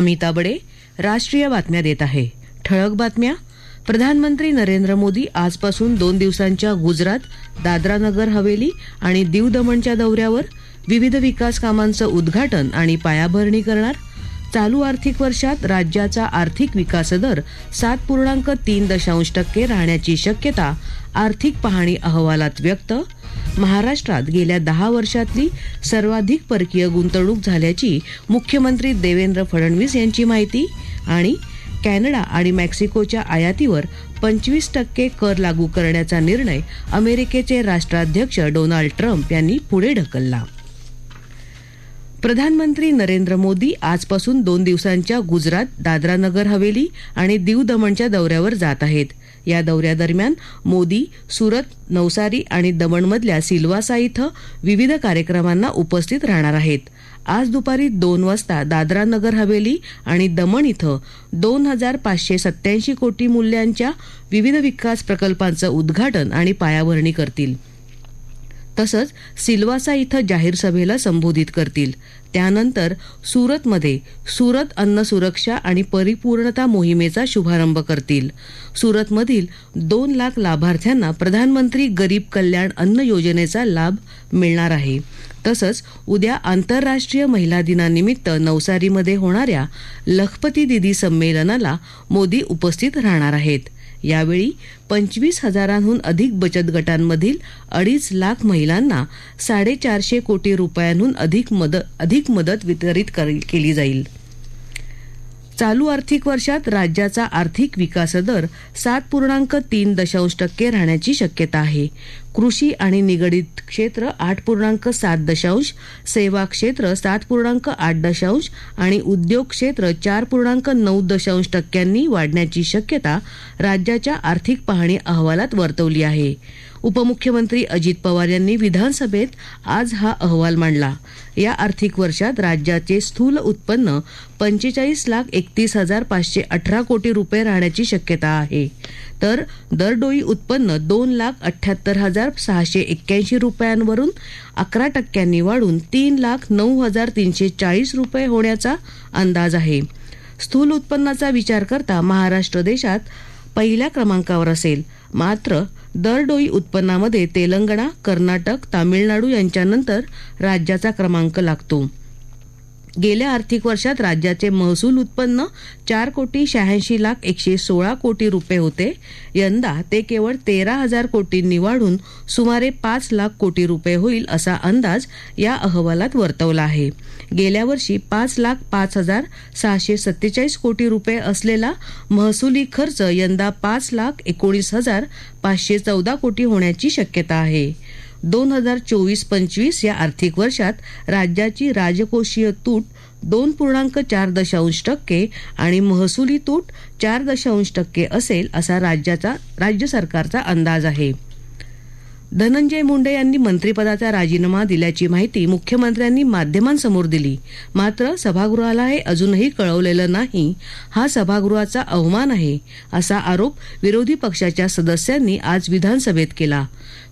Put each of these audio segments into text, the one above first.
अमिता बडे राष्ट्रीय बातम्या देत आहे. ठळक बातम्या. प्रधानमंत्री नरेंद्र मोदी आजपासून दोन दिवसांच्या गुजरात दादरा नगर हवेली आणि दीव दमणच्या दौऱ्यावर विविध विकास कामांचं उद्घाटन आणि पायाभरणी करणार. चालू आर्थिक वर्षात राज्याचा आर्थिक विकास दर सात पूर्णांक तीन दशांश टक्के राहण्याची शक्यता आर्थिक पाहणी अहवालात व्यक्त महाराष्ट्रात गेल्या दहा वर्षातली सर्वाधिक परकीय गुंतवणूक झाल्याची मुख्यमंत्री देवेंद्र फडणवीस यांची माहिती आणि कॅनडा आणि मेक्सिकोच्या आयातीवर पंचवीस टक्के कर लागू करण्याचा निर्णय अमेरिकेचे राष्ट्राध्यक्ष डोनाल्ड ट्रम्प यांनी पुढे ढकलला. प्रधानमंत्री नरेंद्र मोदी आजपासून दोन दिवसांच्या गुजरात दादरा नगर हवेली आणि दीव दमणच्या दौऱ्यावर जात आहेत. या दौऱ्यादरम्यान मोदी सुरत नवसारी आणि दमणमधल्या सिल्वासा इथं विविध कार्यक्रमांना उपस्थित राहणार आहेत. आज दुपारी दोन वाजता दादरा नगर हवेली आणि दमण इथं दोन हजार पाचशे सत्याऐंशी कोटी मूल्यांच्या विविध विकास प्रकल्पांचं उद्घाटन आणि पायाभरणी करतील. तसंच सिल्वासा इथं जाहीर सभेला संबोधित करतील. त्यानंतर सुरतमध्ये सुरत अन्न सुरक्षा आणि परिपूर्णता मोहिमेचा शुभारंभ करतील. सुरतमधील दोन लाख लाभार्थ्यांना प्रधानमंत्री गरीब कल्याण अन्न योजनेचा लाभ मिळणार आहे. तसंच उद्या आंतरराष्ट्रीय महिला दिनानिमित्त नवसारीमध्ये होणाऱ्या लखपती दिदी संमेलनाला मोदी उपस्थित राहणार आहेत. यावेळी पंचवीस हजारांहून अधिक बचत गटांमधील अडीच लाख महिलांना साडेचारशे कोटी रुपयांहून अधिक मदत अधिक मदत वितरित केली जाईल. चालू आर्थिक वर्षात राज्याचा आर्थिक विकास दर सात पूर्णांक तीन दशांश टक्के राहण्याची शक्यता आहे. कृषी आणि निगडित क्षेत्र आठ पूर्णांक सात दशांश सेवा क्षेत्र सात पूर्णांक आठ दशांश आणि उद्योग क्षेत्र चार पूर्णांक नऊ दशांश टक्क्यांनी वाढण्याची शक्यता राज्याच्या आर्थिक पाहणी अहवालात वर्तवली आहे. उपमुख्यमंत्री अजित पवार यांनी विधानसभेत आज हा अहवाल मांडला. या आर्थिक वर्षात राज्याचे स्थूल उत्पन्न पंचेचाळीस लाख एकतीस हजार पाचशे अठरा कोटी रुपये राहण्याची शक्यता आहे. तर दरडोई उत्पन्न दोन लाख अठ्याहत्तर हजार सहाशे एक्क्याऐंशी रुपयांवरून अकरा टक्क्यांनी वाढून तीन लाख नऊ हजार तीनशे चाळीस रुपये होण्याचा अंदाज आहे. स्थूल उत्पन्नाचा विचार करता महाराष्ट्र देशात पहिल्या क्रमांकावर असेल. मात्र दरडोई उत्पन्नामध्ये तेलंगणा कर्नाटक तामिळनाडू यांच्यानंतर राज्याचा क्रमांक लागतो. गेल्या आर्थिक वर्षात राज्याचे महसूल उत्पन्न चार कोटी शहाऐंशी लाख एकशे सोळा कोटी रुपये होते. यंदा ते केवळ तेरा हजार कोटींनी वाढून सुमारे पाच लाख कोटी रुपये होईल असा अंदाज या अहवालात वर्तवला आहे. गेल्या वर्षी पाच लाख पाच हजार सहाशे सत्तेचाळीस कोटी रुपये असलेला महसुली खर्च यंदा पाच लाख एकोणीस हजार पाचशे चौदा कोटी होण्याची शक्यता आहे. दोन हजार चोवीस पंचवीस या आर्थिक वर्षात राज्याची राजकोषीय तूट दोन पूर्णांक चार दशांश टक्के आणि महसुली तूट चार दशांश टक्के असेल असा राज्याचा राज्य सरकारचा अंदाज आहे. धनंजय मुंडे यांनी मंत्रिपदाचा राजीनामा दिल्याची माहिती मुख्यमंत्र्यांनी माध्यमांसमोर दिली. मात्र सभागृहाला हे अजूनही कळवलेलं नाही हा सभागृहाचा अवमान आहे असा आरोप विरोधी पक्षाच्या सदस्यांनी आज विधानसभेत केला.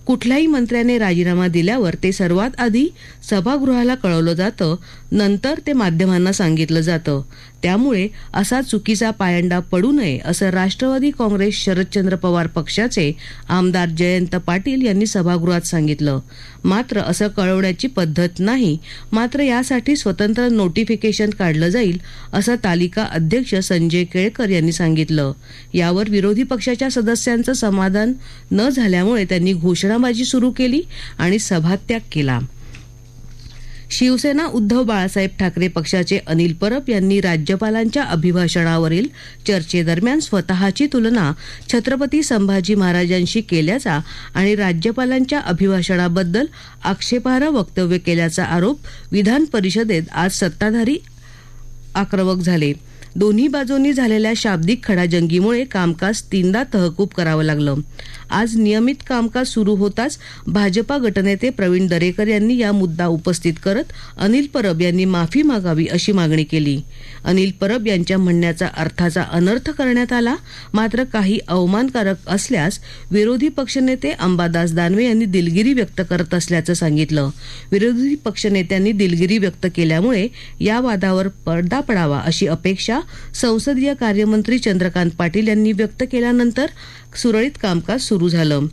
कुठल्याही मंत्र्याने राजीनामा दिल्यावर ते सर्वात आधी सभागृहाला कळवलं जातं नंतर ते माध्यमांना सांगितलं जातं. त्यामुळे असा चुकीचा पायंडा पडू नये असं राष्ट्रवादी काँग्रेस शरदचंद्र पवार पक्षाचे आमदार जयंत पाटील यांनी सभागृहात सांगितलं. मात्र असं कळवण्याची पद्धत नाही मात्र यासाठी स्वतंत्र नोटिफिकेशन काढलं जाईल असं तालिका अध्यक्ष संजय केळकर यांनी सांगितलं. यावर विरोधी पक्षाच्या सदस्यांचं समाधान न झाल्यामुळे त्यांनी घोषणा घोषणाबाजी सुरू केली आणि सभात्याग केला. शिवसेना उद्धव बाळासाहेब ठाकरे पक्षाचे अनिल परब यांनी राज्यपालांच्या अभिभाषणावरील चर्चेदरम्यान स्वतःची तुलना छत्रपती संभाजी महाराजांशी केल्याचा आणि राज्यपालांच्या अभिभाषणाबद्दल आक्षेपार्ह वक्तव्य केल्याचा आरोप विधान परिषदेत आज सत्ताधारी आक्रमक झाले. दोन्ही बाजूंनी झालेल्या शाब्दिक खडाजंगीमुळे कामकाज तीनदा तहकूब करावं लागलं. आज नियमित कामकाज सुरू होताच भाजपा गटनेते प्रवीण दरेकर यांनी या मुद्दा उपस्थित करत अनिल परब यांनी माफी मागावी अशी मागणी केली. अनिल परब यांच्या म्हणण्याचा अर्थाचा अनर्थ करण्यात आला मात्र काही अवमानकारक असल्यास विरोधी पक्षनेते अंबादास दानवे यांनी दिलगिरी व्यक्त करत असल्याचं सांगितलं. विरोधी पक्षनेत्यांनी दिलगिरी व्यक्त केल्यामुळे या वादावर पडदा पडावा अशी अपेक्षा संसदीय कार्यमंत्री चंद्रकांत पाटील यांनी व्यक्त केल्यानंतर सुरळीत कामकाज सुरू झालं.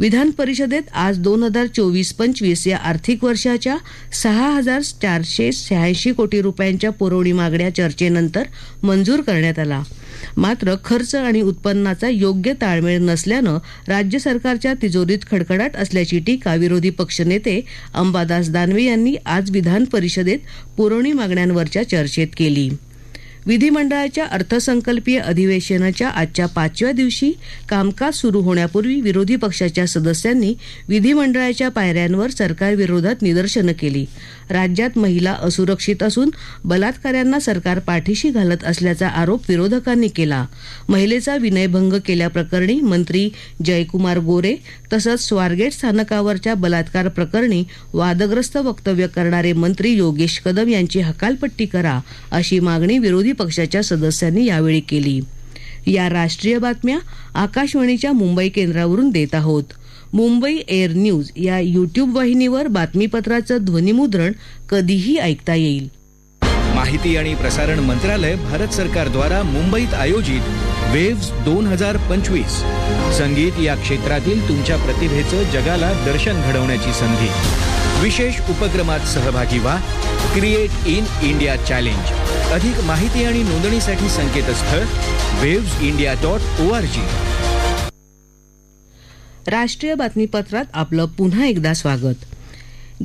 विधान परिषदेत आज दोन हजार चोवीस पंचवीस या आर्थिक वर्षाच्या सहा हजार चारशे शहाऐंशी कोटी रुपयांच्या पुरवणी मागण्या चर्चेनंतर मंजूर करण्यात आला. मात्र खर्च आणि उत्पन्नाचा योग्य ताळमेळ नसल्यानं राज्य सरकारच्या तिजोरीत खडखडाट असल्याची टीका विरोधी पक्षनेते अंबादास दानवे यांनी आज विधान परिषदेत पुरवणी मागण्यांवरच्या चर्चेत केली. विधिमंडळाच्या अर्थसंकल्पीय अधिवेशनाच्या आजच्या पाचव्या दिवशी कामकाज सुरू होण्यापूर्वी विरोधी पक्षाच्या सदस्यांनी विधिमंडळाच्या पायऱ्यांवर सरकारविरोधात निदर्शनं केली. राज्यात महिला असुरक्षित असून बलात्काऱ्यांना सरकार पाठीशी घालत असल्याचा आरोप विरोधकांनी केला. महिलेचा विनयभंग केल्याप्रकरणी मंत्री जयकुमार गोरे तसंच स्वारगेट स्थानकावरच्या बलात्कार प्रकरणी वादग्रस्त वक्तव्य करणारे मंत्री योगेश कदम यांची हकालपट्टी करा अशी मागणी विरोधी पक्षाच्या सदस्यांनी यावेळी केली. या राष्ट्रीय बातम्या आकाशवाणीच्या मुंबई केंद्रावरून देत आहोत. मुंबई एअर न्यूज या युट्यूब वाहिनीवर बातमीपत्राचं ध्वनिमुद्रण कधीही ऐकता येईल. माहिती आणि प्रसारण मंत्रालय भारत सरकारद्वारा मुंबईत आयोजित वेव्स दोन हजार पंचवीस. संगीत या क्षेत्रातील तुमच्या प्रतिभेचं जगाला दर्शन घडवण्याची संधी. विशेष उपक्रमात सहभागी व्हा. क्रिएट इन इंडिया चॅलेंज अधिक माहिती आणि नोंदणीसाठी संकेतस्थळ waves India dot O R G राष्ट्रीय बातमीपत्रात आपलं पुन्हा एकदा स्वागत.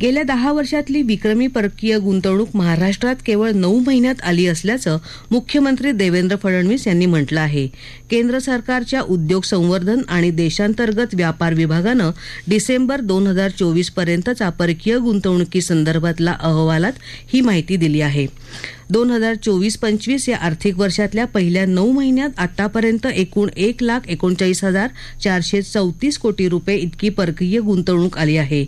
गेल्या दहा वर्षातली विक्रमी परकीय गुंतवणूक महाराष्ट्रात केवळ नऊ महिन्यात आली असल्याचं मुख्यमंत्री देवेंद्र फडणवीस यांनी म्हटलं आहे. केंद्र सरकारच्या उद्योग संवर्धन आणि देशांतर्गत व्यापार विभागानं डिसेंबर दोन हजार चोवीस पर्यंतचा परकीय गुंतवणुकीसंदर्भातला अहवालात ही माहिती दिली आहे. दोन हजार चोवीस पंचवीस या आर्थिक वर्षातल्या पहिल्या नऊ महिन्यात आतापर्यंत एकूण एक लाख एकोणचाळीस हजार चारशे चौतीस कोटी रुपये इतकी परकीय गुंतवणूक आली आहे.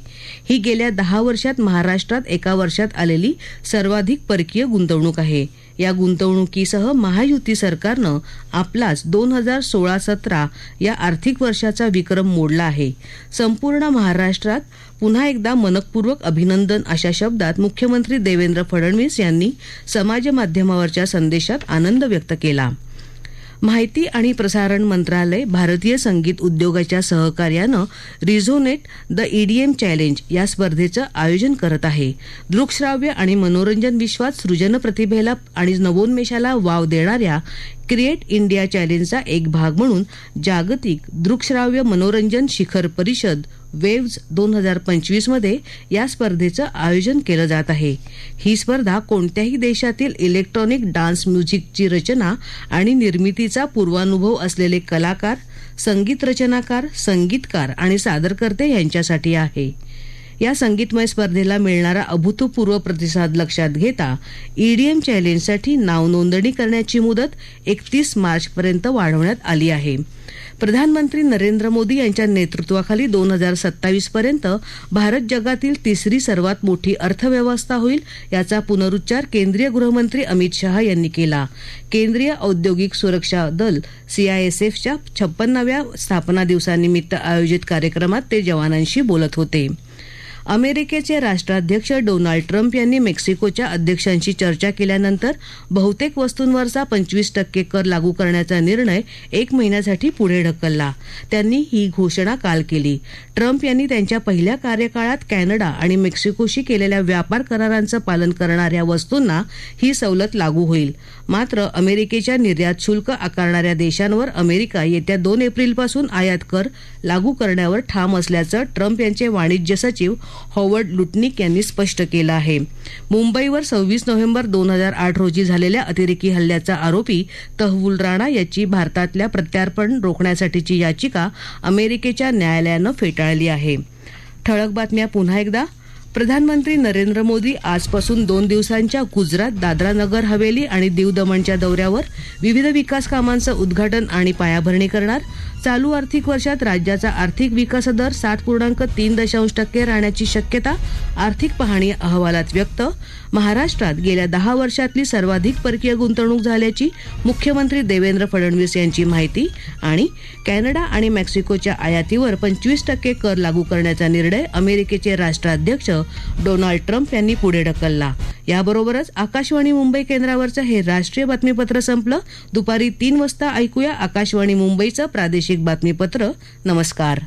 ही गेल्या दहा वर्षात महाराष्ट्रात एका वर्षात आलेली सर्वाधिक परकीय गुंतवणूक आहे. या गुंतवणुकीसह महायुती सरकारनं आपलाच दोन हजार सोळा सतरा या आर्थिक वर्षाचा विक्रम मोडला आहे. संपूर्ण महाराष्ट्रात पुन्हा एकदा मनपूर्वक अभिनंदन अशा शब्दात मुख्यमंत्री देवेंद्र फडणवीस यांनी समाजमाध्यमावरच्या संदेशात आनंद व्यक्त केला. माहिती आणि प्रसारण मंत्रालय भारतीय संगीत उद्योगाच्या सहकार्यानं रिझोनेट द ईडीएम चॅलेंज या स्पर्धेचं आयोजन करत आहे. दृकश्राव्य आणि मनोरंजन विश्वात सृजन प्रतिभेला आणि नवोन्मेषाला वाव देणाऱ्या क्रिएट इंडिया चॅलेंजचा एक भाग म्हणून जागतिक दृकश्राव्य मनोरंजन शिखर परिषद वेव्ज दोन हजार पंचवीसमध्ये या स्पर्धेचं आयोजन केलं जात आहे. ही स्पर्धा कोणत्याही देशातील इलेक्ट्रॉनिक डान्स म्युझिकची रचना आणि निर्मितीचा पूर्वानुभव असलेले कलाकार संगीत रचनाकार संगीतकार आणि सादरकर्ते यांच्यासाठी आहे. या संगीतमय स्पर्धेला मिळणारा अभूतपूर्व प्रतिसाद लक्षात घेता ईडीएम चॅलेंजसाठी नाव नोंदणी करण्याची मुदत एकतीस मार्चपर्यंत वाढवण्यात आली आहे. प्रधानमंत्री नरेंद्र मोदी यांच्या नेतृत्वाखाली दोन हजार सत्तावीस पर्यंत भारत जगातील तिसरी सर्वात मोठी अर्थव्यवस्था होईल याचा पुनरुच्चार केंद्रीय गृहमंत्री अमित शहा यांनी केला. केंद्रीय औद्योगिक सुरक्षा दल सीआयएसएफच्या छप्पन्नाव्या स्थापना दिवसानिमित्त आयोजित कार्यक्रमात ते जवानांशी बोलत होते. अमेरिकेचे राष्ट्राध्यक्ष डोनाल्ड ट्रम्प यांनी मेक्सिकोच्या अध्यक्षांशी चर्चा केल्यानंतर बहुतेक वस्तूंवरचा पंचवीस टक्के कर लागू करण्याचा निर्णय एक महिन्यासाठी पुढे ढकलला. त्यांनी ही घोषणा काल केली. ट्रम्प यांनी त्यांच्या पहिल्या कार्यकाळात कॅनडा आणि मेक्सिकोशी केलेल्या व्यापार करारांचं पालन करणाऱ्या वस्तूंना ही सवलत लागू होईल. मात्र अमेरिकेच्या निर्यात शुल्क आकारणाऱ्या देशांवर अमेरिका येत्या दोन एप्रिलपासून आयात कर लागू करण्यावर ठाम असल्याचं ट्रम्प यांचे वाणिज्य सचिव हॉवर्ड लुटनिक यांनी स्पष्ट केलं आहे. मुंबईवर सव्वीस नोव्हेंबर दोन हजार आठ रोजी झालेल्या अतिरेकी हल्ल्याचा आरोपी तहवूल राणा याची भारतातल्या प्रत्यार्पण रोखण्यासाठीची याचिका अमेरिकेच्या न्यायालयानं फेटाळली आहे. ठळक बातम्या पुन्हा एकदा. प्रधानमंत्री नरेंद्र मोदी आजपासून दोन दिवसांच्या गुजरात दादरा नगर हवेली आणि दीव दमणच्या दौऱ्यावर विविध विकास कामांचं उद्घाटन आणि पायाभरणी करणार. चालू आर्थिक वर्षात राज्याचा आर्थिक विकास दर सात पूर्णांक तीन दशांश टक्के राहण्याची शक्यता आर्थिक पाहणी अहवालात व्यक्त. महाराष्ट्रात गेल्या दहा वर्षातली सर्वाधिक परकीय गुंतवणूक झाल्याची मुख्यमंत्री देवेंद्र फडणवीस यांची माहिती आणि कॅनडा आणि मेक्सिकोच्या आयातीवर पंचवीस टक्के कर लागू करण्याचा निर्णय अमेरिकेचे राष्ट्राध्यक्ष डोनाल्ड ट्रम्प यांनी पुढे ढकलला. याबरोबरच आकाशवाणी मुंबई केंद्रावरचं हे राष्ट्रीय बातमीपत्र संपलं. दुपारी तीन वाजता ऐकूया आकाशवाणी मुंबईचं प्रादेशिक बातमीपत्र. नमस्कार.